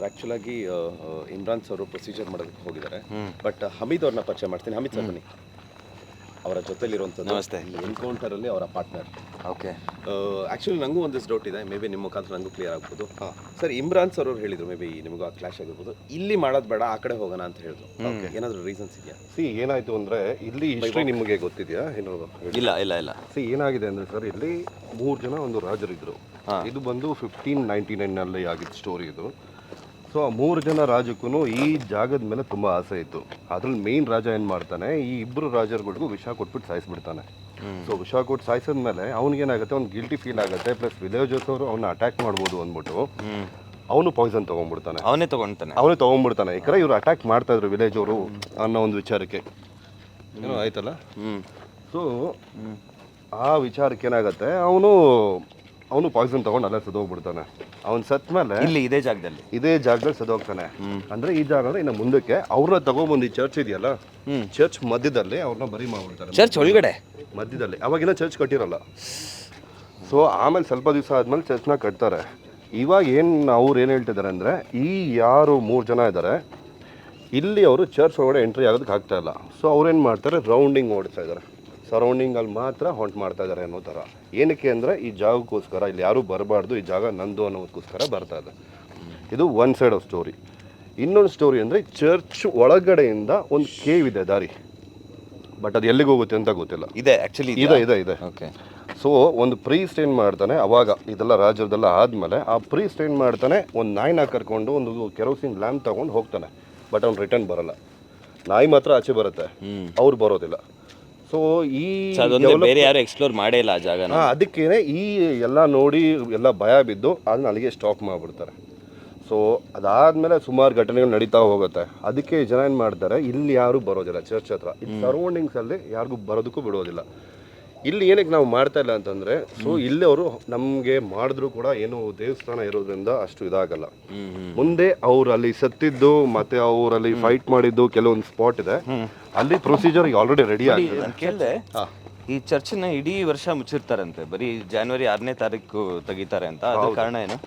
Sir ಆ್ಯಕ್ಚುಲಾಗಿ Imran sir procedure ಮಾಡೋದಕ್ಕೆ ಹೋಗಿದ್ದಾರೆ. ಬಟ್ ಹಮೀದ್ ಅವ್ರನ್ನ ಪರಿಚಯ ಮಾಡ್ತೀನಿ. ಹಮೀದ್ ಸರ್ ಬನ್ನಿ. ಅವರ ಜೊತೆಲಿರುವಂಥದ್ದು ಎನ್ಕೌಂಟರ್ ಅಲ್ಲಿ ಅವರ ಪಾರ್ಟ್ನರ್ ಓಕೆ ಆ್ಯಕ್ಚುಲಿ ನನಗೂ ಒಂದಿಷ್ಟು ಡೌಟ್ ಇದೆ. ಮೇ ಬಿ ನಿಮ್ಮ ಮುಖಾಂತರ ನನಗೂ ಕ್ಲಿಯರ್ ಆಗ್ಬೋದು. ಸರ್ ಇಮ್ರಾನ್ ಸರ್ ಅವ್ರು ಹೇಳಿದ್ರು ಮೇ ಬಿ ನಿಮಗೂ ಆ ಕ್ಲಾಶ್ ಆಗಿರ್ಬೋದು. ಇಲ್ಲಿ ಮಾಡೋದು ಬೇಡ ಆ ಕಡೆ ಹೋಗೋಣ ಅಂತ ಹೇಳಿದ್ರು. ಏನಾದರೂ ರೀಸನ್ಸ್ ಇದೆಯಾ? ಸಿ ಏನಾಯ್ತು ಅಂದ್ರೆ ಇಲ್ಲಿ ಹಿಸ್ಟ್ರಿ ನಿಮಗೆ ಗೊತ್ತಿದೆಯಾ? ಏನೋ ಇಲ್ಲ ಇಲ್ಲ ಇಲ್ಲ. ಸಿ ಏನಾಗಿದೆ ಅಂದ್ರೆ ಸರ್ ಇಲ್ಲಿ ಮೂರು ಜನ ಒಂದು ರಾಜರಿದ್ದರು ಇದು ಬಂದು ಫಿಫ್ಟೀನ್ ನೈಂಟಿ ನೈನಲ್ಲಿ ಆಗಿದ್ದು ಸ್ಟೋರಿ ಇದು. ಸೊ ಆ ಮೂರು ಜನ ರಾಜಕ್ಕೂ ಈ ಜಾಗದ ಮೇಲೆ ತುಂಬ ಆಸೆ ಇತ್ತು. ಅದ್ರಲ್ಲಿ ಮೇನ್ ರಾಜ ಏನು ಮಾಡ್ತಾನೆ ಈ ಇಬ್ಬರು ರಾಜರುಗಳಿಗೂ ವಿಷ ಕೊಟ್ಬಿಟ್ಟು ಸಾಯಿಸ್ಬಿಡ್ತಾನೆ. ಸೊ ವಿಷ ಕೊಟ್ಟು ಸಾಯಿಸಿದ್ಮೇಲೆ ಅವ್ನಿಗೇನಾಗುತ್ತೆ ಅವ್ನು ಗಿಲ್ಟಿ ಫೀಲ್ ಆಗುತ್ತೆ ಪ್ಲಸ್ ವಿಲೇಜಸ್ ಅವರು ಅವ್ನ ಅಟ್ಯಾಕ್ ಮಾಡ್ಬೋದು ಅಂದ್ಬಿಟ್ಟು ಅವನು ಪಾಯ್ಸನ್ ತೊಗೊಂಡ್ಬಿಡ್ತಾನೆ. ಅವನೇ ತಗೊಂಡ್ತಾನೆ. ಅವನೇ ತಗೊಂಬಿಡ್ತಾನೆ ಈ ಕಡೆ ಇವ್ರು ಅಟ್ಯಾಕ್ ಮಾಡ್ತಾ ಇದ್ರು ವಿಲೇಜ್ ಅವರು ಅನ್ನೋ ಒಂದು ವಿಚಾರಕ್ಕೆ. ಏನೋ ಆಯ್ತಲ್ಲ? ಸೊ ಆ ವಿಚಾರಕ್ಕೆ ಏನಾಗುತ್ತೆ ಅವನು ಅವನು ಪಾಯ್ಸನ್ ತಗೊಂಡು ಅಲ್ಲೇ ಸದೋಗ್ಬಿಡ್ತಾನೆ. ಅವ್ನು ಸತ್ ಮೇಲೆ ಇಲ್ಲಿ ಇದೇ ಜಾಗದಲ್ಲಿ. ಇದೇ ಜಾಗದಲ್ಲಿ ಸದೋಗ್ತಾನೆ. ಅಂದ್ರೆ ಈ ಜಾಗ ಅಂದ್ರೆ ಇನ್ನು ಮುಂದಕ್ಕೆ ಅವ್ರನ್ನ ತಗೊಂಡ್ಬಂದು ಈ ಚರ್ಚ್ ಇದೆಯಲ್ಲ? ಚರ್ಚ್ ಮಧ್ಯದಲ್ಲಿ ಅವ್ರನ್ನ ಬರಿ ಮಾಡ್ಬಿಡ್ತಾರೆ. ಚರ್ಚ್ ಒಳಗಡೆ? ಮಧ್ಯದಲ್ಲಿ. ಅವಾಗಿನ ಚರ್ಚ್ ಕಟ್ಟಿರಲ್ಲ. ಸೊ ಆಮೇಲೆ ಸ್ವಲ್ಪ ದಿವಸ ಆದ್ಮೇಲೆ ಚರ್ಚ್ನ ಕಟ್ತಾರೆ. ಇವಾಗ ಏನು ಅವ್ರು ಏನು ಹೇಳ್ತಿದ್ದಾರೆ ಅಂದರೆ ಈ ಯಾರು ಮೂರು ಜನ ಇದ್ದಾರೆ ಇಲ್ಲಿ ಅವರು ಚರ್ಚ್ ಒಳಗಡೆ ಎಂಟ್ರಿ ಆಗೋದಕ್ಕೆ ಆಗ್ತಾ ಇಲ್ಲ. ಸೊ ಏನು ಮಾಡ್ತಾರೆ? ರೌಂಡಿಂಗ್ ಓಡಿಸ್ತಾ ಇದ್ದಾರೆ. ಸರೌಂಡಿಂಗಲ್ಲಿ ಮಾತ್ರ ಹೊಂಟ್ ಮಾಡ್ತಾ ಇದ್ದಾರೆ ಅನ್ನೋ ಥರ. ಏನಕ್ಕೆ ಅಂದರೆ ಈ ಜಾಗಕ್ಕೋಸ್ಕರ ಇಲ್ಲಿ ಯಾರೂ ಬರಬಾರ್ದು ಈ ಜಾಗ ನಂದು ಅನ್ನೋದಕ್ಕೋಸ್ಕರ ಬರ್ತಾ ಇದೆ. ಇದು ಒನ್ ಸೈಡ್ ಆಫ್ ಸ್ಟೋರಿ ಇನ್ನೊಂದು ಸ್ಟೋರಿ ಅಂದರೆ ಚರ್ಚ್ ಒಳಗಡೆಯಿಂದ ಒಂದು ಕೇವ್ ಇದೆ ದಾರಿ. ಬಟ್ ಅದು ಎಲ್ಲಿಗೆ ಹೋಗುತ್ತೆ ಅಂತ ಗೊತ್ತಿಲ್ಲ. ಇದೆ ಆ್ಯಕ್ಚುಲಿ ಇದೆ ಇದೆ ಇದೆ. ಓಕೆ ಸೊ ಒಂದು ಪ್ರೀಸ್ಟ್ ಏನು ಮಾಡ್ತಾನೆ ಅವಾಗ ಇದೆಲ್ಲ ರಾಜ್ಯದೆಲ್ಲ ಆದಮೇಲೆ ಆ ಪ್ರೀಸ್ಟ್ ಏನು ಮಾಡ್ತಾನೆ ಒಂದು ನಾಯಿನ ಕರ್ಕೊಂಡು ಒಂದು ಕೆರೋಸಿನ್ ಲ್ಯಾಂಪ್ ತಗೊಂಡು ಹೋಗ್ತಾನೆ. ಬಟ್ ಅವ್ನು ರಿಟರ್ನ್ ಬರಲ್ಲ. ನಾಯಿ ಮಾತ್ರ ಆಚೆ ಬರುತ್ತೆ. ಅವ್ರು ಬರೋದಿಲ್ಲ. ಸೊ ಈ ಬೇರೆ ಯಾರು ಎಕ್ಸ್ಪ್ಲೋರ್ ಮಾಡೇ ಇಲ್ಲ ಆ ಜಾಗನ. ಹಾ, ಅದಕ್ಕೇನೆ ಈ ಎಲ್ಲ ನೋಡಿ ಎಲ್ಲ ಭಯ ಬಿದ್ದು ಅದನ್ನ ಅಲ್ಲಿಗೆ ಸ್ಟಾಪ್ ಮಾಡಿಬಿಡ್ತಾರೆ. ಸೊ ಅದಾದ್ಮೇಲೆ ಸುಮಾರು ಘಟನೆಗಳು ನಡೀತಾ ಹೋಗುತ್ತೆ. ಅದಕ್ಕೆ ಜನ ಏನು ಮಾಡ್ತಾರೆ ಇಲ್ಲಿ ಯಾರು ಬರೋದಿಲ್ಲ ಚರ್ಚ್ ಹತ್ರ. ಸರೌಂಡಿಂಗ್ಸ್ ಅಲ್ಲಿ ಯಾರಿಗೂ ಬರೋದಕ್ಕೂ ಬಿಡೋದಿಲ್ಲ. ಇಲ್ಲಿ ಏನಕ್ಕೆ ನಾವು ಮಾಡ್ತಾ ಇಲ್ಲ ಅಂತಂದ್ರೆ ಸೊ ಇಲ್ಲಿ ಅವರು ನಮಗೆ ಮಾಡಿದ್ರು ಕೂಡ ಏನು ದೇವಸ್ಥಾನ ಇರೋದ್ರಿಂದ ಅಷ್ಟು ಇದಾಗಲ್ಲ. ಮುಂದೆ ಅವ್ರು ಅಲ್ಲಿ ಸತ್ತಿದ್ದು ಮತ್ತೆ ಅವರಲ್ಲಿ ಫೈಟ್ ಮಾಡಿದ್ದು ಕೆಲವೊಂದು ಸ್ಪಾಟ್ ಇದೆ. ಅಲ್ಲಿ ಪ್ರೊಸೀಜರ್ ಆಲ್ರೆಡಿ ರೆಡಿ ಆಗಿದೆ. ಈ ಕೇಳಿದೆ ಈ ಚರ್ಚ್ನ ಇಡೀ ವರ್ಷ ಮುಚ್ಚಿರ್ತಾರಂತೆ. ಬರೀ ಜಾನ್ವರಿ ಆರನೇ ತಾರೀಕು ತೆಗಿತಾರೆ ಅಂತ. ಅದ್ರ ಕಾರಣ ಏನು?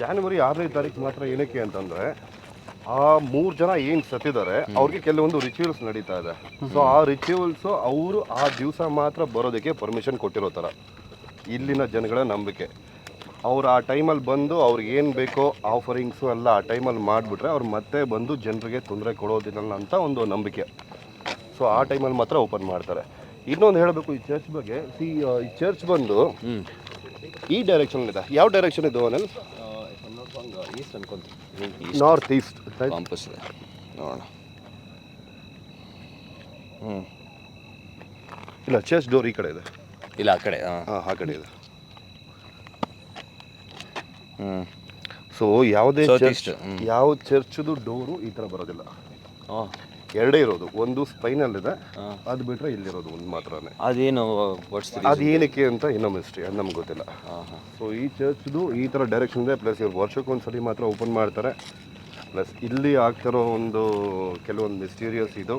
ಜಾನ್ವರಿ ಆರನೇ ತಾರೀಕು ಮಾತ್ರ ಏನಕ್ಕೆ ಅಂತಂದ್ರೆ ಆ ಮೂರು ಜನ ಏನು ಸತ್ತಿದ್ದಾರೆ ಅವ್ರಿಗೆ ಕೆಲವೊಂದು ರಿಚುವಲ್ಸ್ ನಡೀತಾ ಇದೆ. ಸೊ ಆ ರಿಚುವಲ್ಸ್ ಅವರು ಆ ದಿವಸ ಮಾತ್ರ ಬರೋದಕ್ಕೆ ಪರ್ಮಿಷನ್ ಕೊಟ್ಟಿರೋ ಥರ ಇಲ್ಲಿನ ಜನಗಳ ನಂಬಿಕೆ. ಅವ್ರು ಆ ಟೈಮಲ್ಲಿ ಬಂದು ಅವ್ರಿಗೆ ಏನು ಬೇಕೋ ಆಫರಿಂಗ್ಸು ಎಲ್ಲ ಆ ಟೈಮಲ್ಲಿ ಮಾಡಿಬಿಟ್ರೆ ಅವ್ರು ಮತ್ತೆ ಬಂದು ಜನರಿಗೆ ತೊಂದರೆ ಕೊಡೋದಿಲ್ಲ ಅಂತ ಒಂದು ನಂಬಿಕೆ. ಸೊ ಆ ಟೈಮಲ್ಲಿ ಮಾತ್ರ ಓಪನ್ ಮಾಡ್ತಾರೆ. ಇನ್ನೊಂದು ಹೇಳಬೇಕು ಈ ಚರ್ಚ್ ಬಗ್ಗೆ. ಸಿ ಈ ಚರ್ಚ್ ಬಂದು ಈ ಡೈರೆಕ್ಷನ್ ಇದೆ ಯಾವ ಡೈರೆಕ್ಷನ್ ಇದು ಅನಿಲ್? ಈಸ್ಟ್ ಅನ್ಕೊಂತೀನಿ. ನಾರ್ತ್ ಈಸ್ಟ್ ಕಾಂಪಸ್ ಇದೆ ನೋಡೋಣ ಹ್ಮ್ ಇಲ್ಲ ಚರ್ಚ್ ಡೋರ್ ಈ ಕಡೆ ಇದೆ. ಇಲ್ಲ ಆ ಕಡೆ ಹಾಂ. ಆ ಕಡೆ ಇದೆ. ಹ್ಞೂ ಸೊ ಯಾವುದೇ ಚರ್ಚ್. ಯಾವ ಚರ್ಚ್ದು ಡೋರು ಈ ಥರ ಬರೋದಿಲ್ಲ. ಹಾಂ. ಎರಡೇ ಇರೋದು. ಒಂದು ಸ್ಪೈನಲ್ ಇದೆ ಅದು ಬಿಟ್ರೆ ಇಲ್ಲಿರೋದು ಒಂದು ಮಾತ್ರನೇ. ಅದೇನು ಓಡಿಸ್ತೀರಿ? ಅದು ಏನಕ್ಕೆ ಅಂತ ಇನ್ನೊಂದು ಹಿಸ್ಟ್ರಿ ಅದು ನಮ್ಗೆ ಗೊತ್ತಿಲ್ಲ. ಸೊ ಈ ಚರ್ಚ್ದು ಈ ಥರ ಡೈರೆಕ್ಷನ್ ಇದೆ ಪ್ಲಸ್ ಇವ್ರು ವರ್ಷಕ್ಕೊಂದ್ಸಲಿ ಮಾತ್ರ ಓಪನ್ ಮಾಡ್ತಾರೆ. ಪ್ಲಸ್ ಇಲ್ಲಿ ಆಗ್ತಿರೋ ಒಂದು ಕೆಲವೊಂದು ಮಿಸ್ಟೀರಿಯಸ್ ಇದು.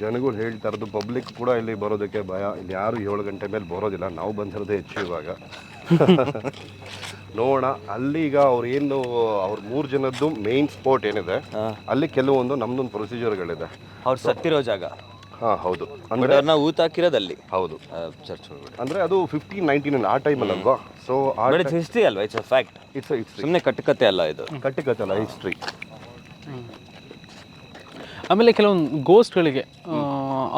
ಜನಗಳು ಹೇಳ್ತಾ ಇರೋದು ಪಬ್ಲಿಕ್ ಕೂಡ ಇಲ್ಲಿ ಬರೋದಕ್ಕೆ ಭಯ. ಇಲ್ಲಿ ಯಾರು ಏಳು ಗಂಟೆ ಮೇಲೆ ಬರೋದಿಲ್ಲ. ನಾವು ಬಂದಿರೋದೇ ಹೆಚ್ಚು ಇವಾಗ. ನೋಡೋಣ. ಅಲ್ಲಿ ಈಗ ಅವ್ರು ಏನು ಅವ್ರ ಮೂರು ಜನದ್ದು ಮೇನ್ ಸ್ಪಾಟ್ ಏನಿದೆ ಅಲ್ಲಿ ಕೆಲವೊಂದು ನಮ್ದೊಂದು ಪ್ರೊಸೀಜರ್ಗಳಿದೆ ಅವ್ರು ಸತ್ತಿರೋ ಜಾಗ. ಹಾಂ ಹೌದು. ಅಂದರೆ ಅವ್ರನ್ನ ಊತಾಕಿರೋದಲ್ಲಿ ಹೌದು. ಚರ್ಚ್ ಅಂದರೆ ಅದು ಫಿಫ್ಟೀನ್ ನೈನ್ಟೀನ್ ಆ ಟೈಮಲ್ಲಿ ಅಲ್ವಾ? ಸೊ ಹಿಸ್ಟ್ರಿ ಅಲ್ವಾ? It's a fact it's it's ಸುಮ್ಮನೆ ಕಟ್ಟುಕತೆ ಅಲ್ಲ ಇದು. ಕಟ್ಟಿಕತ್ತಲ್ಲ ಹಿಸ್ಟ್ರಿ ಆಮೇಲೆ ಕೆಲವೊಂದು ಗೋಸ್ಟ್ಗಳಿಗೆ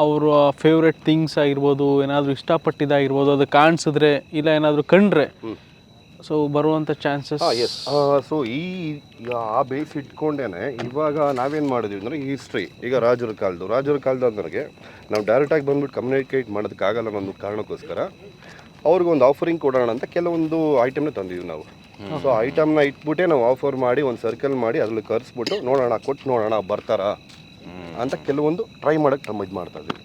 ಅವರ ಫೇವ್ರೆಟ್ ಥಿಂಗ್ಸ್ ಆಗಿರ್ಬೋದು ಏನಾದರೂ ಇಷ್ಟಪಟ್ಟಿದ್ದಾಗಿರ್ಬೋದು ಅದು ಕಾಣಿಸಿದ್ರೆ ಇಲ್ಲ ಏನಾದರೂ ಕಂಡ್ರೆ ಸೊ ಬರುವಂಥ ಚಾನ್ಸಸ್ ಎಸ್ ಸೊ ಈ ಆ ಬೇಸ್ ಇಟ್ಕೊಂಡೇ ಇವಾಗ ನಾವೇನು ಮಾಡಿದ್ವಿ ಅಂದರೆ ಹಿಸ್ಟ್ರಿ ಈಗ ರಾಜರ ಕಾಲದ್ದು. ರಾಜರ ಕಾಲದ ಅಂದ್ರೆ ನಾವು ಡೈರೆಕ್ಟಾಗಿ ಬಂದ್ಬಿಟ್ಟು ಕಮ್ಯುನಿಕೇಟ್ ಮಾಡೋದಕ್ಕಾಗಲ್ಲ ಅನ್ನೋ ಕಾರಣಕ್ಕೋಸ್ಕರ ಅವ್ರಿಗೊಂದು ಆಫರಿಂಗ್ ಕೊಡೋಣ ಅಂತ ಕೆಲವೊಂದು ಐಟಮ್ನ ತಂದಿದ್ವಿ ನಾವು. ಸೊ ಐಟಮ್ನ ಇಟ್ಬಿಟ್ಟೆ ನಾವು ಆಫರ್ ಮಾಡಿ ಒಂದು ಸರ್ಕಲ್ ಮಾಡಿ ಅದ್ರಲ್ಲಿ ಕರೆಸ್ಬಿಟ್ಟು ನೋಡೋಣ ಕೊಟ್ಟು ನೋಡೋಣ ಬರ್ತಾರಾ? ಅಂತ ಕೆಲವೊಂದು ಟ್ರೈ ಮಾಡೋಕ್ಕೆ ನಮ್ಮ ಇದು ಮಾಡ್ತಾ ಇದ್ದೀವಿ.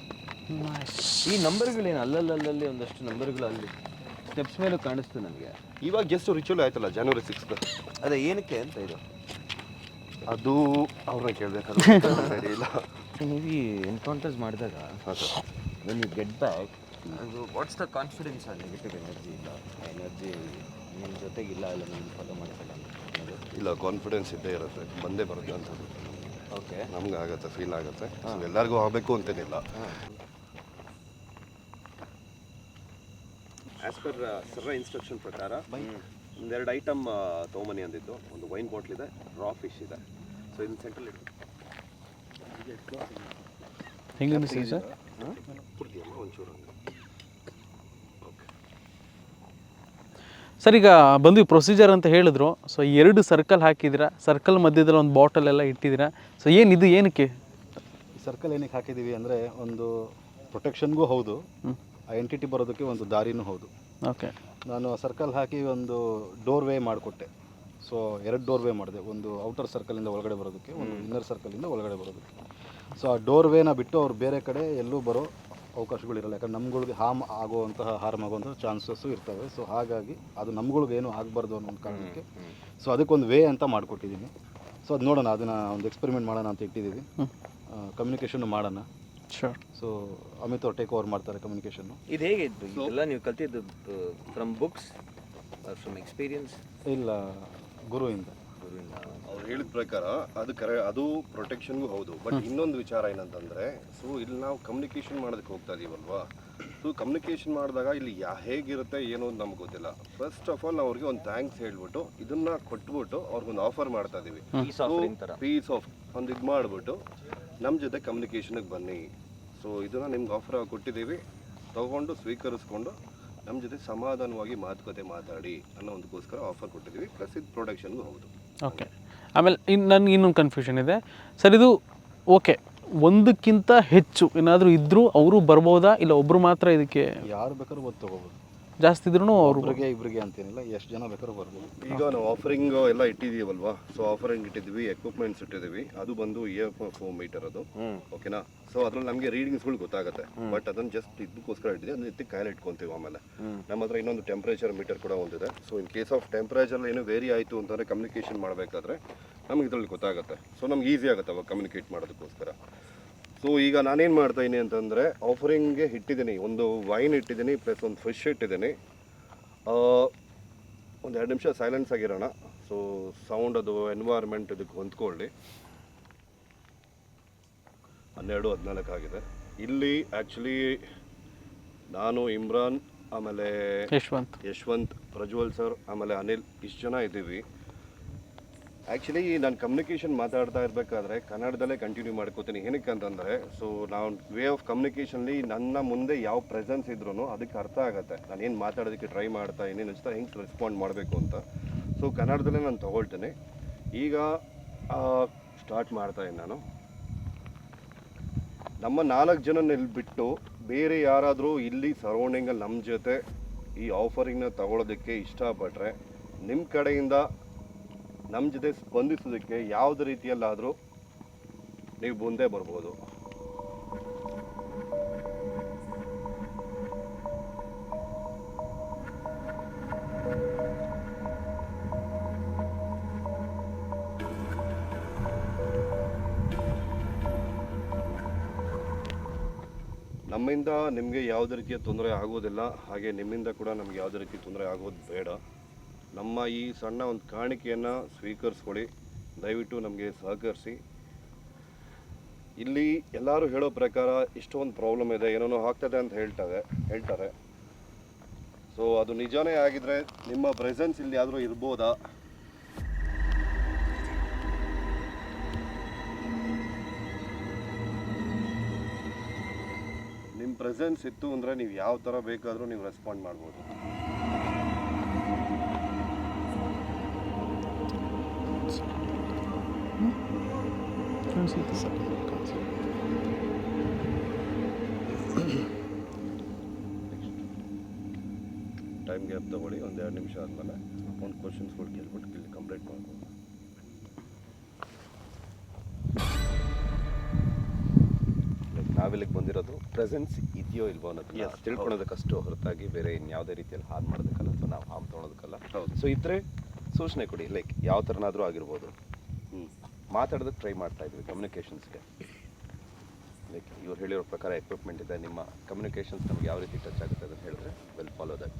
ಈ ನಂಬರ್ಗಳೇನು ಅಲ್ಲಲ್ಲಲ್ಲಿ ಒಂದಷ್ಟು ನಂಬರ್ಗಳು ಅಲ್ಲಿ ಸ್ಟೆಪ್ಸ್ ಮೇಲೆ ಕಾಣಿಸ್ತು ನನಗೆ. ಇವಾಗ ಜಸ್ಟ್ ರಿಚುವಲ್ ಆಯ್ತಲ್ಲ ಜನವರಿ ಸಿಕ್ಸ್ ಅದೇ ಏನಕ್ಕೆ ಅಂತ ಇದು? ಅದು ಅವ್ರನ್ನ ಕೇಳಬೇಕಾದ್ರೆ ಇಲ್ಲ. ನೀವು ಎನ್ಕೌಂಟರ್ಸ್ ಮಾಡಿದಾಗ ವೆನ್ ಯು ಗೆಟ್ ಬ್ಯಾಕ್ ಅದು ವಾಟ್ಸ್ ದ ಕಾನ್ಫಿಡೆನ್ಸ್ ಆ ನೆಗೆಟಿವ್ ಎನರ್ಜಿ ಇಲ್ಲ? ಎನರ್ಜಿ ನಿಮ್ಮ ಜೊತೆಗಿಲ್ಲ ಇಲ್ಲ ನಾನು ಫಾಲೋ ಮಾಡ್ತಿಲ್ಲ ಇಲ್ಲ ಕಾನ್ಫಿಡೆನ್ಸ್ ಇದ್ದೇ ಇರುತ್ತೆ ಬಂದೇ ಬರುತ್ತೆ ಅಂತ ಓಕೆ. ನಮ್ಗೆ ಆಗುತ್ತೆ. ಫೀಲ್ ಆಗುತ್ತೆ ಸೊ ಎಲ್ಲರಿಗೂ ಆಗಬೇಕು ಅಂತೇನಿಲ್ಲ. ಆಸ್ ಪರ್ ಸರ್ರ ಇನ್ಸ್ಟ್ರಕ್ಷನ್ ಪ್ರಕಾರ ಒಂದೆರಡು ಐಟಮ್ ತೊಗೊಂಬನಿ ಅಂದಿದ್ದು. ಒಂದು ವೈನ್ ಬಾಟ್ಲ್ ಇದೆ ರಾ ಫಿಶ್ ಇದೆ. ಸೊ ಇದನ್ನ ಸೆಂಟ್ರಲ್ ಇಟ್ಟು ಹೆಂಗೆ ಅನಿಸ್ತೀವಿ ಸರ್? ಕೊಡ್ತೀಯಮ್ಮ ಒಂಚೂರು ಹಂಗೆ. ಸರ್ ಈಗ ಬಂದು ಪ್ರೊಸೀಜರ್ ಅಂತ ಹೇಳಿದ್ರು. ಸೊ ಎರಡು ಸರ್ಕಲ್ ಹಾಕಿದ್ದೀರಾ? ಸರ್ಕಲ್ ಮಧ್ಯದಲ್ಲಿ ಒಂದು ಬಾಟಲ್ ಎಲ್ಲ ಇಟ್ಟಿದ್ದೀರಾ? ಸೊ ಏನು ಇದು ಏನಕ್ಕೆ? ಈ ಸರ್ಕಲ್ ಏನಕ್ಕೆ ಹಾಕಿದ್ದೀವಿ ಅಂದರೆ ಒಂದು ಪ್ರೊಟೆಕ್ಷನ್ಗೂ ಹೌದು. ಆ ಎಂಟಿಟಿ ಬರೋದಕ್ಕೆ ಒಂದು ದಾರಿನೂ ಹೌದು. ಓಕೆ ನಾನು ಸರ್ಕಲ್ ಹಾಕಿ ಒಂದು ಡೋರ್ ವೇ ಮಾಡಿಕೊಟ್ಟೆ. ಸೊ ಎರಡು ಡೋರ್ ವೇ ಮಾಡಿದೆ. ಒಂದು ಔಟರ್ ಸರ್ಕಲಿಂದ ಒಳಗಡೆ ಬರೋದಕ್ಕೆ ಒಂದು ಇನ್ನರ್ ಸರ್ಕಲಿಂದ ಒಳಗಡೆ ಬರೋದಕ್ಕೆ. ಸೊ ಆ ಡೋರ್ ವೇನ ಬಿಟ್ಟು ಅವ್ರು ಬೇರೆ ಕಡೆ ಎಲ್ಲೂ ಬರೋ ಅವಕಾಶಗಳಿರಲ್ಲ. ಯಾಕಂದ್ರೆ ನಮ್ಗಳಿಗೆ ಹಾರ್ಮ್ ಆಗುವಂತಹ ಹಾರ್ಮ್ ಆಗುವಂತಹ ಚಾನ್ಸಸ್ಸು ಇರ್ತವೆ. ಸೊ ಹಾಗಾಗಿ ಅದು ನಮ್ಗಳಿಗೆ ಏನು ಆಗಬಾರ್ದು ಅನ್ನೋ ಒಂದು ಕಾರಣಕ್ಕೆ ಸೊ ಅದಕ್ಕೊಂದು ವೇ ಅಂತ ಮಾಡಿಕೊಟ್ಟಿದ್ದೀನಿ ಸೊ ಅದು ನೋಡೋಣ. ಅದನ್ನು ಒಂದು ಎಕ್ಸ್ಪೆರಿಮೆಂಟ್ ಮಾಡೋಣ ಅಂತ ಇಟ್ಟಿದ್ದೀವಿ ಕಮ್ಯುನಿಕೇಷನ್ ಮಾಡೋಣ. ಶೋರ್ ಸೊ ಅಮಿತ್ ಅವ್ರು ಟೇಕ್ ಓವರ್ ಮಾಡ್ತಾರೆ ಕಮ್ಯುನಿಕೇಷನ್ ಇದು ಹೇಗೆ ಎಲ್ಲ ನೀವು ಕಲ್ತಿದ್ದು ಫ್ರಮ್ ಬುಕ್ಸ್ ಫ್ರಮ್ ಎಕ್ಸ್ಪೀರಿಯನ್ಸ್ ಇಲ್ಲ ಗುರುವಿಂದ. ಅವ್ರು ಹೇಳಿದ ಪ್ರಕಾರ ಅದು ಕರೆ ಅದು ಪ್ರೊಟೆಕ್ಷನ್ಗೂ ಹೌದು. ಬಟ್ ಇನ್ನೊಂದು ವಿಚಾರ ಏನಂತಂದ್ರೆ ಸೊ ಇಲ್ಲಿ ನಾವು ಕಮ್ಯುನಿಕೇಶನ್ ಮಾಡೋದಕ್ಕೆ ಹೋಗ್ತಾ ಇದೀವಲ್ವಾ? ಸೊ ಕಮ್ಯುನಿಕೇಶನ್ ಮಾಡಿದಾಗ ಇಲ್ಲಿ ಯಾ ಹೇಗಿರುತ್ತೆ ಏನು ಅಂತ ನಮ್ಗೆ ಗೊತ್ತಿಲ್ಲ. ಫಸ್ಟ್ ಆಫ್ ಆಲ್ ನಾವು ಅವ್ರಿಗೆ ಒಂದು ಥ್ಯಾಂಕ್ಸ್ ಹೇಳ್ಬಿಟ್ಟು ಇದನ್ನ ಕೊಟ್ಬಿಟ್ಟು ಅವ್ರಿಗೊಂದು ಆಫರ್ ಮಾಡ್ತಾ ಇದೀವಿ. ಪೀಸ್ ಆಫ್ ಒಂದು ಇದು ಮಾಡಿಬಿಟ್ಟು ನಮ್ಮ ಜೊತೆ ಕಮ್ಯುನಿಕೇಷನ್ಗೆ ಬನ್ನಿ. ಸೊ ಇದನ್ನ ನಿಮ್ಗೆ ಆಫರ್ ಕೊಟ್ಟಿದ್ದೀವಿ ತಗೊಂಡು ಸ್ವೀಕರಿಸ್ಕೊಂಡು ನಮ್ಮ ಜೊತೆ ಸಮಾಧಾನವಾಗಿ ಮಾತುಕತೆ ಮಾತಾಡಿ ಅನ್ನೋ ಒಂದಕ್ಕೋಸ್ಕರ ಆಫರ್ ಕೊಟ್ಟಿದ್ದೀವಿ ಪ್ಲಸ್ ಇದು ಪ್ರೊಡಕ್ಷನ್ಗೂ ಹೌದು. ಓಕೆ ಆಮೇಲೆ ಇನ್ನು ನನಗೆ ಇನ್ನೊಂದು ಕನ್ಫ್ಯೂಷನ್ ಇದೆ. ಸರ್, ಇದು ಓಕೆ ಒಂದಕ್ಕಿಂತ ಹೆಚ್ಚು ಏನಾದರೂ ಇದ್ದರೂ ಅವರು ಬರ್ಬೋದಾ? ಇಲ್ಲ ಒಬ್ಬರು ಮಾತ್ರ ಇದಕ್ಕೆ ಯಾರು ಬೇಕಾದ್ರೂ ಒತ್ತು ತಗೋಬೋದು. ಜಾಸ್ತಿ ಇದ್ರೂ ಅವರು ಇಬ್ರಿಗೆ ಇಬ್ಬರಿಗೆ ಅಂತೇನಿಲ್ಲ ಎಷ್ಟು ಜನ ಬೇಕಾದ್ರೂ ಬರ್ಬೋದು. ಈಗ ನಾವು ಆಫರಿಂಗ್ ಎಲ್ಲ ಇಟ್ಟಿದೀವಲ್ವಾ ಸೊ ಆಫರಿಂಗ್ ಇಟ್ಟಿದ್ವಿ ಎಕ್ವಿಪ್ಮೆಂಟ್ಸ್ ಇಟ್ಟಿದ್ದೀವಿ. ಅದು ಬಂದು ಇ ಎಫ್ ಫೋರ್ ಮೀಟರ್ ಅದು ಓಕೆನಾ ಸೊ ಅದ್ರಲ್ಲಿ ನಮಗೆ ರೀಡಿಂಗ್ಸ್ಗಳು ಗೊತ್ತಾಗುತ್ತೆ. ಬಟ್ ಅದನ್ನ ಜಸ್ಟ್ ಇದಕ್ಕೋಸ್ಕರ ಇಟ್ಟಿದೆ ಅದನ್ನ ಎತ್ತಿ ಕಾಯಿಲೆ ಇಟ್ಕೊಂತೀವಿ ಆಮೇಲೆ. ನಮ್ಮ ಹತ್ರ ಇನ್ನೊಂದು ಟೆಂಪ್ರೇಚರ್ ಮೀಟರ್ ಕೂಡ ಒಂದಿದೆ. So in case of temperature ಏನೋ ವೇರಿ ಆಯಿತು ಅಂತಂದರೆ ಕಮ್ಯುನಿಕೇಷನ್ ಮಾಡಬೇಕಾದ್ರೆ ನಮ್ಗೆ ಇದರಲ್ಲಿ ಗೊತ್ತಾಗುತ್ತೆ. ಸೊ ನಮ್ಗೆ ಈಸಿ ಆಗುತ್ತೆ ಅವಾಗ ಕಮ್ಯುನಿಕೇಟ್ ಮಾಡೋದಕ್ಕೋಸ್ಕರ. ಸೊ ಈಗ ನಾನೇನು ಮಾಡ್ತಾ ಇದ್ದೀನಿ ಅಂತಂದರೆ ಆಫರಿಂಗ್ಗೆ ಇಟ್ಟಿದ್ದೀನಿ. ಒಂದು ವೈನ್ ಇಟ್ಟಿದ್ದೀನಿ ಪ್ಲಸ್ ಒಂದು ಫಿಶ್ ಇಟ್ಟಿದ್ದೀನಿ. ಒಂದು ಎರಡು ನಿಮಿಷ ಸೈಲೆನ್ಸ್ ಆಗಿರೋಣ. ಸೊ ಸೌಂಡ್ ಅದು ಎನ್ವೈರ್ಮೆಂಟ್ ಇದಕ್ಕೆ ಹೊಂದ್ಕೊಳ್ಳಿ. ಹನ್ನೆರಡು ಹದಿನಾಲ್ಕು ಆಗಿದೆ. ಇಲ್ಲಿ ಆ್ಯಕ್ಚುಲಿ ನಾನು ಇಮ್ರಾನ್ ಆಮೇಲೆ ಯಶ್ವಂತ್. ಯಶವಂತ್ ಪ್ರಜ್ವಲ್ ಸರ್ ಆಮೇಲೆ ಅನಿಲ್ ಇಷ್ಟು ಜನ ಇದ್ದೀವಿ. ಆ್ಯಕ್ಚುಲಿ ನಾನು ಕಮ್ಯುನಿಕೇಷನ್ ಮಾತಾಡ್ತಾ ಇರಬೇಕಾದ್ರೆ ಕನ್ನಡದಲ್ಲೇ ಕಂಟಿನ್ಯೂ ಮಾಡ್ಕೋತೀನಿ. ಏನಕ್ಕೆ ಅಂತಂದರೆ ಸೊ ನಾನು ವೇ ಆಫ್ ಕಮ್ಯುನಿಕೇಷನ್ಲಿ ನನ್ನ ಮುಂದೆ ಯಾವ ಪ್ರೆಸೆನ್ಸ್ ಇದ್ರೂ ಅದಕ್ಕೆ ಅರ್ಥ ಆಗುತ್ತೆ. ನಾನು ಏನು ಮಾತಾಡೋದಕ್ಕೆ ಟ್ರೈ ಮಾಡ್ತಾ ಏನೇನು ಅನಿಸ್ತಾ ಹೆಂಗೆ ರೆಸ್ಪಾಂಡ್ ಮಾಡಬೇಕು ಅಂತ. ಸೊ ಕನ್ನಡದಲ್ಲೇ ನಾನು ತೊಗೊಳ್ತೀನಿ. ಈಗ ಸ್ಟಾರ್ಟ್ ಮಾಡ್ತಾ ಇದ್ದೀನಿ ನಾನು. ನಮ್ಮ ನಾಲ್ಕು ಜನ ಬಿಟ್ಟು ಬೇರೆ ಯಾರಾದರೂ ಇಲ್ಲಿ ಸರೌಂಡಿಂಗಲ್ಲಿ ನಮ್ಮ ಜೊತೆ ಈ ಆಫರಿಂಗ್ನ ತಗೊಳ್ಳೋದಕ್ಕೆ ಇಷ್ಟಪಟ್ಟರೆ ನಿಮ್ಮ ಕಡೆಯಿಂದ ನಮ್ಮ ಜೊತೆ ಸ್ಪಂದಿಸೋದಕ್ಕೆ ಯಾವುದೇ ರೀತಿಯಲ್ಲಾದರೂ ನೀವು ಮುಂದೆ ಬರ್ಬೋದು. ನಮ್ಮಿಂದ ನಿಮಗೆ ಯಾವುದೇ ರೀತಿಯ ತೊಂದರೆ ಆಗೋದಿಲ್ಲ, ಹಾಗೆ ನಿಮ್ಮಿಂದ ಕೂಡ ನಮ್ಗೆ ಯಾವುದೇ ರೀತಿ ತೊಂದರೆ ಆಗೋದು ಬೇಡ. ನಮ್ಮ ಈ ಸಣ್ಣ ಒಂದು ಕಾಣಿಕೆಯನ್ನು ಸ್ವೀಕರಿಸ್ಕೊಳ್ಳಿ ದಯವಿಟ್ಟು ನಮಗೆ ಸಹಕರಿಸಿ. ಇಲ್ಲಿ ಎಲ್ಲರೂ ಹೇಳೋ ಪ್ರಕಾರ ಇಷ್ಟೊಂದು ಪ್ರಾಬ್ಲಮ್ ಇದೆ, ಏನೇನೋ ಆಗ್ತದೆ ಅಂತ ಹೇಳ್ತಾರೆ ಹೇಳ್ತಾರೆ. ಸೊ ಅದು ನಿಜಾನೇ ಆಗಿದ್ರೆ ನಿಮ್ಮ ಪ್ರೆಸೆನ್ಸ್ ಇಲ್ಲಿ ಆದರೂ ಇರ್ಬೋದಾ? ನಿಮ್ಮ ಪ್ರೆಸೆನ್ಸ್ ಇತ್ತು ಅಂದರೆ ನೀವು ಯಾವ ಥರ ಬೇಕಾದರೂ ನೀವು ರೆಸ್ಪಾಂಡ್ ಮಾಡ್ಬೋದು. ಟೈಮ್ ಗ್ಯಾಪ್ ತಗೊಳ್ಳಿ ಒಂದು ಎರಡು ನಿಮಿಷ ಆದಮೇಲೆ ಒಂದು ಕ್ವಶನ್ಸ್ಗಳು ಕೇಳ್ಬಿಟ್ಟು ಇಲ್ಲಿ ಕಂಪ್ಲೀಟ್ ಮಾಡ್ಬೋದು ಲೈಕ್ ನಾವಿಲ್ಲಿಗೆ ಬಂದಿರೋದು ಪ್ರೆಸೆನ್ಸ್ ಇದೆಯೋ ಇಲ್ವೋ ಅನ್ನೋದನ್ನ ತಿಳ್ಕೊಳೋದಕ್ಕಷ್ಟು ಹೊರತಾಗಿ ಬೇರೆ ಇನ್ಯಾವುದೇ ರೀತಿಯಲ್ಲಿ ಹಾರ್ಮ್ ಮಾಡೋದಕ್ಕಲ್ಲ ಅಥವಾ ನಾವು ಹಾರ್ಮ್ ತೊಗೊಳೋದಕ್ಕಲ್ಲ. ಸೊ ಇದ್ರೆ ಸೂಚನೆ ಕೊಡಿ ಲೈಕ್ ಯಾವ ಥರನಾದರೂ ಆಗಿರ್ಬೋದು. ಮಾತಾಡೋದಕ್ಕೆ ಟ್ರೈ ಮಾಡ್ತಾ ಇದ್ವಿ ಕಮ್ಯುನಿಕೇಷನ್ಸ್ಗೆ ಲೈಕ್ ಇವ್ರು ಹೇಳಿರೋ ಪ್ರಕಾರ ಎಕ್ವಿಪ್ಮೆಂಟ್ ಇದೆ, ನಿಮ್ಮ ಕಮ್ಯುನಿಕೇಷನ್ಸ್ ನಮ್ಗೆ ಯಾವ ರೀತಿ ಟಚ್ ಆಗುತ್ತೆ ಅದನ್ನು ಹೇಳಿದ್ರೆ ವೆಲ್ ಫಾಲೋ ದಟ್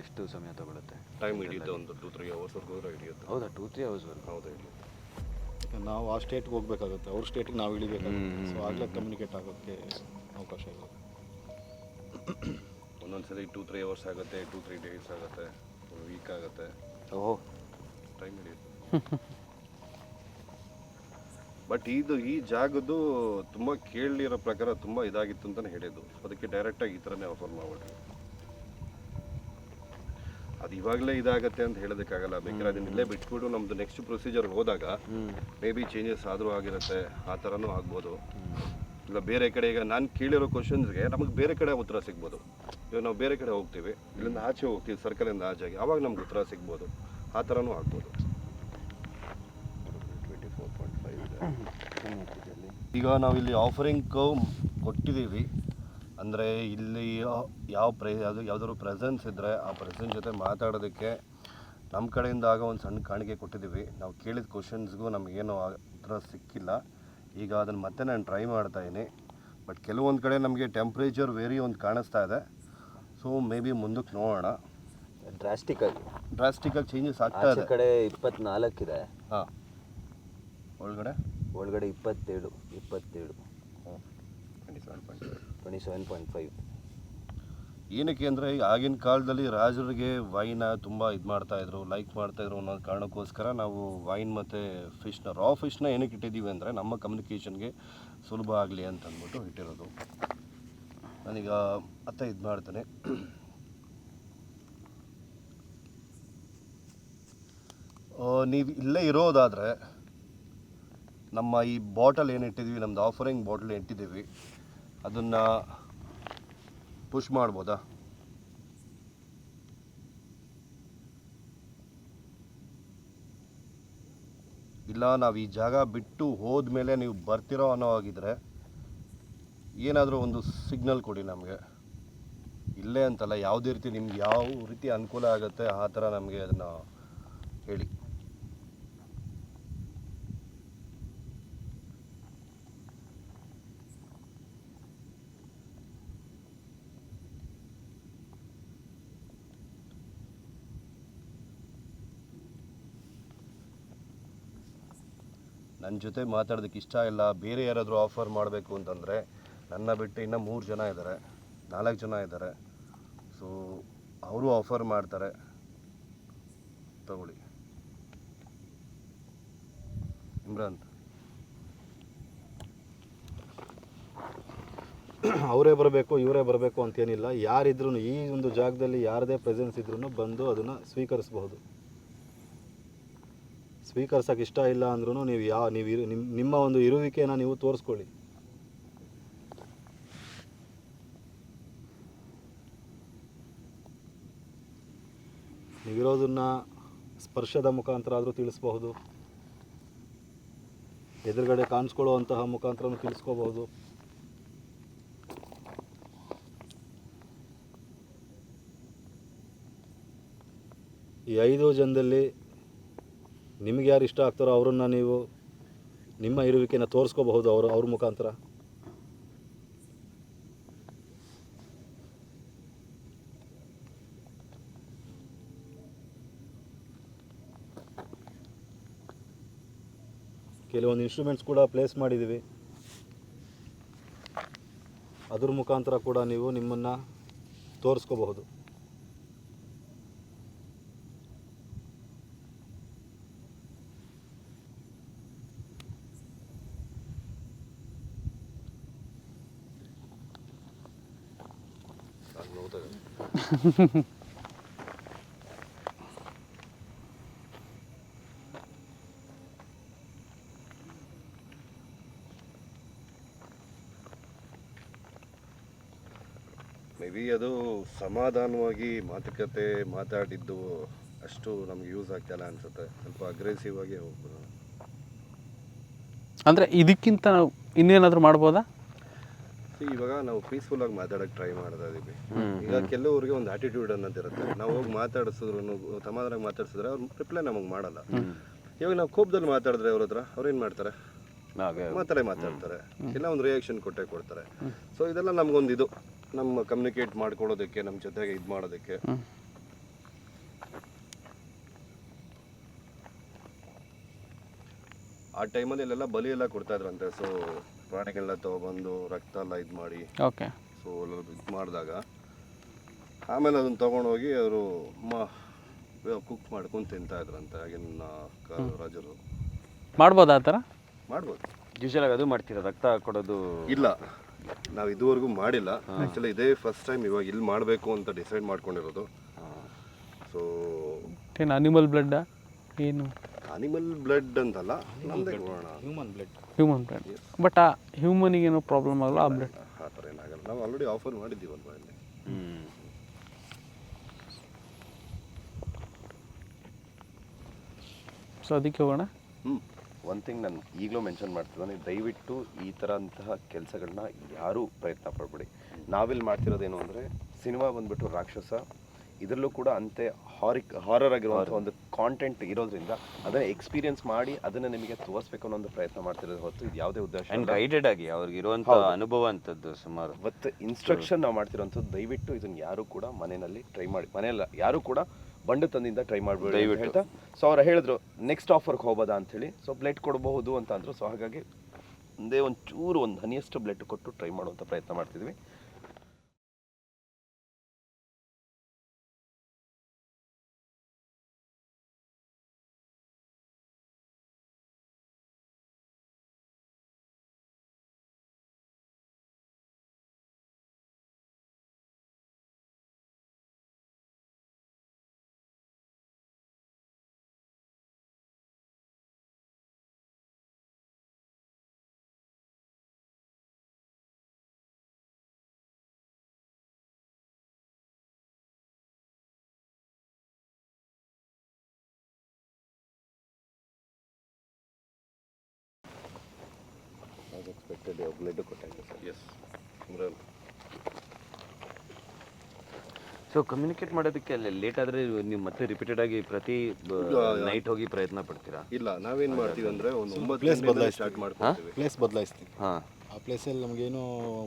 ಎಷ್ಟು ಸಮಯ ತಗೊಳುತ್ತೆ? ಟೈಮ್ ಹಿಡಿಯುತ್ತೆ ಒಂದು ಟೂ ತ್ರೀ ಅವರ್ಸ್ವರೆಗೂ ಹಿಡಿಯುತ್ತೆ. ಹೌದಾ? ಟೂ ತ್ರೀ ಅವರ್ಸ್ವರೆಗೂ ಹೌದು ಹಿಡಿಯುತ್ತೆ. ನಾವು ಆ ಸ್ಟೇಟ್ಗೆ ಹೋಗ್ಬೇಕಾಗುತ್ತೆ. ಅವ್ರ ಸ್ಟೇಟಿಗೆ ನಾವು ಇಳಿಬೇಕಾಗುತ್ತೆ. ಸೊ ಆಗಲೇ ಕಮ್ಯುನಿಕೇಟ್ ಆಗೋಕ್ಕೆ ಅವಕಾಶ ಇಲ್ಲ ಒಂದೊಂದ್ಸರಿ ಟೂ ತ್ರೀ ಅವರ್ಸ್ ಆಗುತ್ತೆ ಟೂ ತ್ರೀ ಡೇಸ್ ಆಗುತ್ತೆ ವೀಕ್ ಆಗುತ್ತೆ. ಓಹೋ. ಟೈಮ್ ಹಿಡಿಯುತ್ತೆ. ಬಟ್ ಇದು ಈ ಜಾಗದ್ದು ತುಂಬ ಕೇಳಿರೋ ಪ್ರಕಾರ ತುಂಬ ಇದಾಗಿತ್ತು ಅಂತಲೇ ಹೇಳಿದ್ದು. ಅದಕ್ಕೆ ಡೈರೆಕ್ಟಾಗಿ ಈ ಥರನೇ ಆಫರ್ ಮಾಡ್ಬಿಟ್ರಿ. ಅದು ಇವಾಗಲೇ ಇದಾಗತ್ತೆ ಅಂತ ಹೇಳೋದಕ್ಕಾಗಲ್ಲ. ಬೇಕಾದ್ರೆ ಅದನ್ನ ಇಲ್ಲೇ ಬಿಟ್ಬಿಟ್ಟು ನಮ್ದು ನೆಕ್ಸ್ಟ್ ಪ್ರೊಸೀಜರ್ ಹೋದಾಗ ಮೇ ಬಿ ಚೇಂಜಸ್ ಆದರೂ ಆಗಿರುತ್ತೆ. ಆ ಥರನೂ ಆಗ್ಬೋದು. ಇಲ್ಲ ಬೇರೆ ಕಡೆ ಈಗ ನಾನು ಕೇಳಿರೋ ಕ್ವಶನ್ಸ್ಗೆ ನಮಗೆ ಬೇರೆ ಕಡೆ ಉತ್ತರ ಸಿಗ್ಬೋದು. ಇವಾಗ ನಾವು ಬೇರೆ ಕಡೆ ಹೋಗ್ತೀವಿ. ಇಲ್ಲಿಂದ ಆಚೆ ಹೋಗ್ತೀವಿ ಸರ್ಕಲಿಂದ ಆಚೆಗೆ ಆವಾಗ ನಮ್ಗೆ ಉತ್ತರ ಸಿಗ್ಬೋದು. ಆ ಥರನೂ ಆಗ್ಬೋದು. ಈಗ ನಾವು ಇಲ್ಲಿ ಆಫರಿಂಗ್ ಕೊಟ್ಟಿದ್ದೀವಿ. ಅಂದರೆ ಇಲ್ಲಿ ಯಾವ ಪ್ರೆ ಅದು ಯಾವ್ದಾದ್ರು ಪ್ರೆಸೆನ್ಸ್ ಇದ್ದರೆ ಆ ಪ್ರೆಸೆನ್ಸ್ ಜೊತೆ ಮಾತಾಡೋದಕ್ಕೆ ನಮ್ಮ ಕಡೆಯಿಂದ ಆಗ ಒಂದು ಸಣ್ಣ ಕಾಣಿಕೆ ಕೊಟ್ಟಿದ್ದೀವಿ. ನಾವು ಕೇಳಿದ ಕ್ವಶನ್ಸ್ಗೂ ನಮಗೇನು ಆ- ಉತ್ತರ ಸಿಕ್ಕಿಲ್ಲ. ಈಗ ಅದನ್ನು ಮತ್ತೆ ನಾನು ಟ್ರೈ ಮಾಡ್ತಾಯಿದ್ದೀನಿ ಬಟ್ ಕೆಲವೊಂದು ಕಡೆ ನಮಗೆ ಟೆಂಪ್ರೇಚರ್ ವೇರಿ ಒಂದು ಕಾಣಿಸ್ತಾ ಇದೆ. ಸೊ ಮೇ ಬಿ ಮುಂದಕ್ಕೆ ನೋಡೋಣ ಡ್ರಾಸ್ಟಿಕ್ಕಾಗಿ ಡ್ರಾಸ್ಟಿಕ್ಕಾಗಿ ಚೇಂಜಸ್ ಆಗ್ತಾ ಇದೆ. ಕಡೆ ಇಪ್ಪತ್ನಾಲ್ಕಿದೆ ಹಾಂ. ಒಳಗಡೆ? ಒಳಗಡೆ ಇಪ್ಪತ್ತೇಳು ಇಪ್ಪತ್ತೇಳು. Twenty seven point twenty seven point five ಏನಕ್ಕೆ ಅಂದರೆ ಆಗಿನ ಕಾಲದಲ್ಲಿ ರಾಜರಿಗೆ ವೈನ ತುಂಬ ಇದು ಮಾಡ್ತಾಯಿದ್ರು ಲೈಕ್ ಮಾಡ್ತಾಯಿದ್ರು ಅನ್ನೋ ಕಾರಣಕ್ಕೋಸ್ಕರ ನಾವು ವೈನ್ ಮತ್ತು ಫಿಶ್ನ ರಾ ಫಿಶ್ನ ಏನಕ್ಕೆ ಇಟ್ಟಿದ್ದೀವಿ ಅಂದರೆ ನಮ್ಮ ಕಮ್ಯುನಿಕೇಷನ್ಗೆ ಸುಲಭ ಆಗಲಿ ಅಂತ ಅಂದ್ಬಿಟ್ಟು ಇಟ್ಟಿರೋದು. ನಾನೀಗ ಅತ್ತ ಇದು ಮಾಡ್ತೇನೆ. ನೀವು ಇಲ್ಲೇ ಇರೋದಾದರೆ ನಮ್ಮ ಈ ಬಾಟಲ್ ಏನು ಇಟ್ಟಿದ್ದೀವಿ ನಮ್ಮದು ಆಫರಿಂಗ್ ಬಾಟಲ್ ಇಟ್ಟಿದ್ದೀವಿ ಅದನ್ನು ಪುಷ್ ಮಾಡ್ಬೋದಾ? ಇಲ್ಲ, ನಾವು ಈ ಜಾಗ ಬಿಟ್ಟು ಹೋದ್ಮೇಲೆ ನೀವು ಬರ್ತಿರೋ ಅನ್ನೋ ಆಗಿದ್ರೆ ಏನಾದರೂ ಒಂದು ಸಿಗ್ನಲ್ ಕೊಡಿ ನಮಗೆ. ಇಲ್ಲೇ ಅಂತಲ್ಲ, ಯಾವುದೇ ರೀತಿ ನಿಮ್ಗೆ ಯಾವ ರೀತಿ ಅನುಕೂಲ ಆಗುತ್ತೆ ಆ ಥರ ನಮಗೆ ಅದನ್ನು ಹೇಳಿ. ನನ್ನ ಜೊತೆ ಮಾತಾಡೋದಕ್ಕೆ ಇಷ್ಟ ಇಲ್ಲ, ಬೇರೆ ಯಾರಾದರೂ ಆಫರ್ ಮಾಡಬೇಕು ಅಂತಂದರೆ ನನ್ನ ಬಿಟ್ಟು ಇನ್ನೂ ಮೂರು ಜನ ಇದ್ದಾರೆ ನಾಲ್ಕು ಜನ ಇದ್ದಾರೆ ಸೊ ಅವರು ಆಫರ್ ಮಾಡ್ತಾರೆ. ತಗೊಳ್ಳಿ. ಇಮ್ರಾನ್. ಅವರೇ ಬರಬೇಕು, ಇವರೇ ಬರಬೇಕು ಅಂತೇನಿಲ್ಲ. ಯಾರಿದ್ರೂ ಈ ಒಂದು ಜಾಗದಲ್ಲಿ ಯಾರದೇ ಪ್ರೆಸೆನ್ಸ್ ಇದ್ರೂ ಬಂದು ಅದನ್ನು ಸ್ವೀಕರಿಸಬಹುದು. ಸ್ವೀಕರಿಸೋಕೆ ಇಷ್ಟ ಇಲ್ಲ ಅಂದ್ರೂ ನೀವು ಯಾವ ನೀವು ಇರು ನಿಮ್ಮ ನಿಮ್ಮ ಒಂದು ಇರುವಿಕೆಯನ್ನು ನೀವು ತೋರಿಸ್ಕೊಳ್ಳಿ. ನೀವಿರೋದನ್ನು ಸ್ಪರ್ಶದ ಮುಖಾಂತರ ಆದರೂ ತಿಳಿಸ್ಬಹುದು. ಎದುರುಗಡೆ ಕಾಣಿಸ್ಕೊಳ್ಳುವಂತಹ ಮುಖಾಂತರ ತಿಳಿಸ್ಕೋಬಹುದು. ಈ ಐದು ಜನದಲ್ಲಿ ನಿಮಗೆ ಯಾರು ಇಷ್ಟ ಆಗ್ತಾರೋ ಅವರನ್ನು ನೀವು ನಿಮ್ಮ ಇರುವಿಕೆನ ತೋರಿಸ್ಕೋಬಹುದು ಅವರು, ಅವ್ರ ಮುಖಾಂತರ. ಕೆಲವೊಂದು ಇನ್ಸ್ಟ್ರೂಮೆಂಟ್ಸ್ ಕೂಡ ಪ್ಲೇಸ್ ಮಾಡಿದ್ದೀವಿ. ಅದ್ರ ಮುಖಾಂತರ ಕೂಡ ನೀವು ನಿಮ್ಮನ್ನು ತೋರಿಸ್ಕೋಬಹುದು ನಾನು ನೋಡ್ತಾ ಇದ್ದೀನಿ. ಮೇ ಬಿ ಅದು ಸಮಾಧಾನವಾಗಿ ಮಾತುಕತೆ ಮಾತಾಡಿದ್ದು ಅಷ್ಟು ನಮ್ಗೆ ಯೂಸ್ ಆಗ್ತಾಯಿಲ್ಲ ಅನ್ಸುತ್ತೆ ಸ್ವಲ್ಪ ಅಗ್ರೆಸಿವ್ ಆಗಿ ಹೋಗ್ಬೋದು ಅಂದರೆ ಇದಕ್ಕಿಂತ ಇನ್ನೇನಾದರೂ ಮಾಡ್ಬೋದಾ ನಾವು ಪೀಸ್ಫುಲ್ ಆಗಿ ಮಾತಾಡಕ್ ಟ್ರೈ ಮಾಡ್ತಾ ಇದೀವಿ. ಈಗ ಕೆಲವರಿಗೆ ಒಂದು ಆಟಿಟ್ಯೂಡ್ ಅನ್ನೋದು ಇರುತ್ತೆ. ನಾವು ಹೋಗಿ ಮಾತಾಡಿಸಿದ್ರು ಸಮಾಧಾನ ಮಾತಾಡ್ಸಿದ್ರೆ ಅವ್ರು ರಿಪ್ಲೈ ನಮಗೆ ಮಾಡಲ್ಲ. ಇವಾಗ ನಾವು ಕೋಪದಲ್ಲಿ ಮಾತಾಡಿದ್ರೆ ಅವ್ರ ಹತ್ರ ಅವ್ರು ಏನು ಮಾಡ್ತಾರೆ? ಮಾತಾಡೇ ಮಾತಾಡ್ತಾರೆ. ಇಲ್ಲ ಒಂದು ರಿಯಾಕ್ಷನ್ ಕೊಟ್ಟೆ ಕೊಡ್ತಾರೆ. ಸೊ ಇದೆಲ್ಲ ನಮಗೊಂದು ಇದು. ನಮ್ಮ ಕಮ್ಯುನಿಕೇಟ್ ಮಾಡ್ಕೊಳ್ಳೋದಕ್ಕೆ ನಮ್ಮ ಜೊತೆಗೆ ಇದು ಮಾಡೋದಕ್ಕೆ. ಆ ಟೈಮಲ್ಲಿ ಇಲ್ಲೆಲ್ಲ ಬಲಿ ಎಲ್ಲ ಕೊಡ್ತಾ ಇದ್ರಂತೆ. ಸೊ ಪ್ರಾಣಿಗಳನ್ನ ತೊಗೊಬಂದು ರಕ್ತ ಎಲ್ಲ ಇದು ಮಾಡಿ. ಓಕೆ ಸೊ ಇದು ಮಾಡಿದಾಗ ಆಮೇಲೆ ಅದನ್ನು ತೊಗೊಂಡೋಗಿ ಅವರು ಮ ಕುಕ್ ಮಾಡ್ಕೊಂಡು ತಿಂತಾ ಇದ್ರಂತೆ. ಆಗಿನ ಕಾಲ ರಾಜರು. ಮಾಡ್ಬೋದಾ ಆ ಥರ? ಮಾಡ್ಬೋದು. ಯೂಶಲ್ ಆಗಿ ಅದು ಮಾಡ್ತೀರಾ? ರಕ್ತ ಕೊಡೋದು? ಇಲ್ಲ. ನಾವು ಇದುವರೆಗೂ ಮಾಡಿಲ್ಲ. ಆ್ಯಕ್ಚುಲಿ ಇದೇ ಫಸ್ಟ್ ಟೈಮ್ ಇವಾಗ ಇಲ್ಲಿ ಮಾಡಬೇಕು ಅಂತ ಡಿಸೈಡ್ ಮಾಡ್ಕೊಂಡಿರೋದು. ಸೊ ಏನು ಅನಿಮಲ್ ಬ್ಲಡ್ಡಾ ಏನು? ಅನಿಮಲ್ ಬ್ಲಡ್ ಅಂತಲ್ಲ ನಮ್ಮದೇ ಕೊಡೋಣ human blood human blood but ಆ ಹ್ಯೂಮನಿಗೆ ಏನೋ ಪ್ರಾಬ್ಲಮ್ ಆಗಲ್ಲ ಆ ಬ್ಲಡ್ ಆ ಥರ ಏನಾಗಲ್ಲ ನಾವು ಆಲ್ರೆಡಿ ಆಫರ್ ಮಾಡಿದ್ದೀವಲ್ವಾ ಇಲ್ಲಿ? ಸೊ ಅದಕ್ಕೆ ಹೋಗೋಣ. ಹ್ಞೂ ಒನ್ ಥಿಂಗ್ ನಾನು ಈಗಲೂ ಮೆನ್ಷನ್ ಮಾಡ್ತಿದ್ದಾನೆ ದಯವಿಟ್ಟು ಈ ಥರ ಅಂತಹ ಕೆಲಸಗಳನ್ನ ಯಾರೂ ಪ್ರಯತ್ನ ಪಡಬೇಡಿ. ನಾವಿಲ್ಲಿ ಮಾಡ್ತಿರೋದೇನು ಅಂದರೆ ಸಿನಿಮಾ ಬಂದ್ಬಿಟ್ಟು ರಾಕ್ಷಸ ಇದರಲ್ಲೂ ಕೂಡ ಅಂತೆ ಹಾರಿಕ್ ಹಾರರ್ ಆಗಿರುವಂಥ ಒಂದು ಕಾಂಟೆಂಟ್ ಇರೋದ್ರಿಂದ ಅದನ್ನ ಎಕ್ಸ್ಪೀರಿಯನ್ಸ್ ಮಾಡಿ ಅದನ್ನ ನಿಮಗೆ ತೋರಿಸ್ಬೇಕು ಅನ್ನೋ ಒಂದು ಪ್ರಯತ್ನ ಮಾಡ್ತಿರೋದು ಹೊತ್ತು ಇದು ಯಾವುದೇ ಉದ್ದೇಶ. ಗೈಡೆಡ್ ಆಗಿ ಅವ್ರಿಗೆ ಇರುವಂಥ ಅನುಭವ ಅಂತದ್ದು ಸುಮಾರು. ಬಟ್ ಇನ್ಸ್ಟ್ರಕ್ಷನ್ ನಾವು ಮಾಡ್ತಿರೋಂಥದ್ದು ದಯವಿಟ್ಟು ಇದನ್ನ ಯಾರು ಕೂಡ ಮನೆಯಲ್ಲಿ ಟ್ರೈ ಮಾಡಿ ಮನೆಯಲ್ಲ ಯಾರು ಕೂಡ ಬಂಡು ತಂದಿಂದ ಟ್ರೈ ಮಾಡಬೇಡಿ ದಯವಿಟ್ಟು. ಹೇಳ್ತಾ ಸೊ ಅವ್ರು ಹೇಳಿದ್ರು ನೆಕ್ಸ್ಟ್ ಆಫರ್ಗೆ ಹೋಗೋದಾ? ಅಂತೇಳಿ. ಸೊ ಬ್ಲಡ್ ಕೊಡಬಹುದು ಅಂತ ಅಂದ್ರು. ಸೊ ಹಾಗಾಗಿ ಒಂದೇ ಒಂದು ಚೂರು ಒಂದು ಹನಿಯಷ್ಟು ಬ್ಲಡ್ ಕೊಟ್ಟು ಟ್ರೈ ಮಾಡುವಂಥ ಪ್ರಯತ್ನ ಮಾಡ್ತಿದ್ವಿ. Blood sir. Yes so communicate ಮಾಡೋದಕ್ಕೆ ಅಲ್ಲಿ ಲೇಟ್ ಆದರೆ ನೀವು ಮತ್ತೆ ರಿಪೀಟೆಡ್ ಆಗಿ ಪ್ರತಿ ನೈಟ್ ಹೋಗಿ ಪ್ರಯತ್ನ ಪಡ್ತೀರಾ? ಇಲ್ಲ ನಾವೇನು ಮಾಡ್ತೀವಿ ಅಂದರೆ ಒಂದು ಒಂಬತ್ತು ಪ್ಲೇಸ್ ಬದಲಾಯಿಸಿ ಸ್ಟಾರ್ಟ್ ಮಾಡ್ತೀವಿ ಪ್ಲೇಸ್ ಬದಲಾಯಿಸ್ತೀವಿ. ಹಾಂ. ಆ ಪ್ಲೇಸಲ್ಲಿ ನಮಗೇನು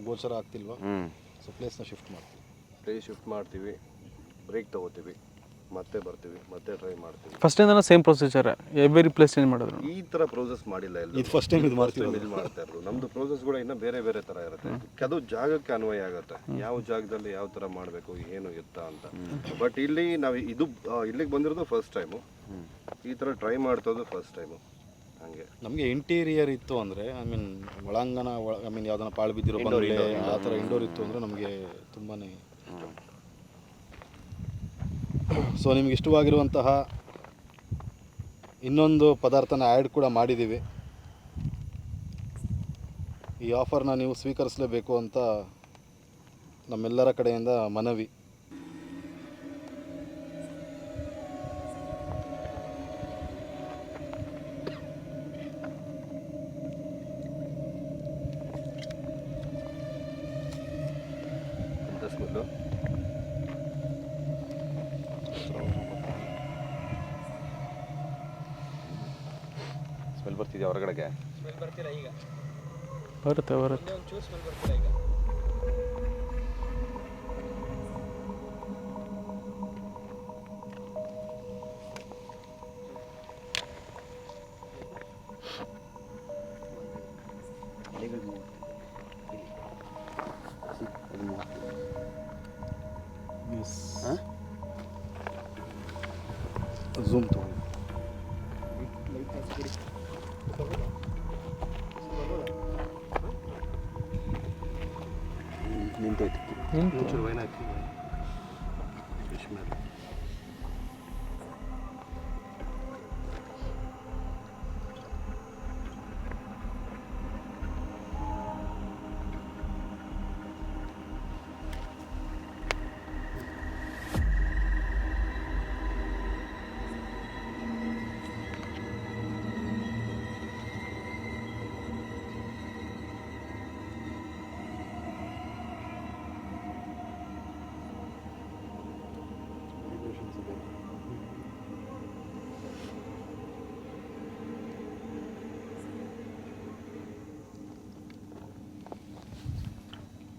ಗೋಚರ ಆಗ್ತಿಲ್ವಾ? ಹ್ಞೂ ಸೊ ಪ್ಲೇಸ್ನ ಶಿಫ್ಟ್ ಮಾಡ್ತೀವಿ. ಪ್ಲೇಸ್ ಶಿಫ್ಟ್ ಮಾಡ್ತೀವಿ. ಬ್ರೇಕ್ ತೊಗೋತೀವಿ. ಮತ್ತೆ ಬರ್ತೀವಿ ಮತ್ತೆ ಟ್ರೈ ಮಾಡ್ತೀವಿ. ಫಸ್ಟಿಂದ same procedure every place change ಮಾಡಿದ್ರು. ಈ ಥರ ಪ್ರೋಸೆಸ್ ಮಾಡಿಲ್ಲ ಎಲ್ಲ ಇದು ಫಸ್ಟ್ ಟೈಮ್ ಇದು ಮಾಡ್ತೀವಿ ಇದು ಮಾಡ್ತಾ ಇರೋದು ನಮ್ದು ಪ್ರೋಸೆಸ್ ಕೂಡ ಇನ್ನೂ ಬೇರೆ ಬೇರೆ ಥರ ಇರುತ್ತೆ. ಅದು ಜಾಗಕ್ಕೆ ಅನ್ವಯ ಆಗುತ್ತೆ. ಯಾವ ಜಾಗದಲ್ಲಿ ಯಾವ ಥರ ಮಾಡಬೇಕು ಏನು ಎತ್ತ ಅಂತ. ಬಟ್ ಇಲ್ಲಿ ನಾವು ಇದು ಇಲ್ಲಿಗೆ ಬಂದಿರೋದು ಫಸ್ಟ್ ಟೈಮು ಈ ಥರ ಟ್ರೈ ಮಾಡ್ತೋದು ಫಸ್ಟ್ ಟೈಮು ಹಂಗೆ. ನಮಗೆ ಇಂಟೀರಿಯರ್ ಇತ್ತು ಅಂದರೆ ಐ ಮೀನ್ ಒಳಾಂಗಣ ಐ ಮೀನ್ ಯಾವ್ದಾನ ಪಾಳು ಬಿದ್ದಿರೋ ಬಂಗಲೆ ಆ ಥರ ಇಂಡೋರ್ ಇತ್ತು ಅಂದ್ರೆ ನಮಗೆ ತುಂಬಾ ಸೊ ನಿಮ್ಗೆ ಇಷ್ಟವಾಗಿರುವಂತಹ ಇನ್ನೊಂದು ಪದಾರ್ಥನ ಆ್ಯಡ್ ಕೂಡ ಮಾಡಿದ್ದೀವಿ. ಈ ಆಫರ್ನ ನೀವು ಸ್ವೀಕರಿಸಲೇಬೇಕು ಅಂತ ನಮ್ಮೆಲ್ಲರ ಕಡೆಯಿಂದ ಮನವಿ. ಬರುತ್ತೆ ಬರುತ್ತೆ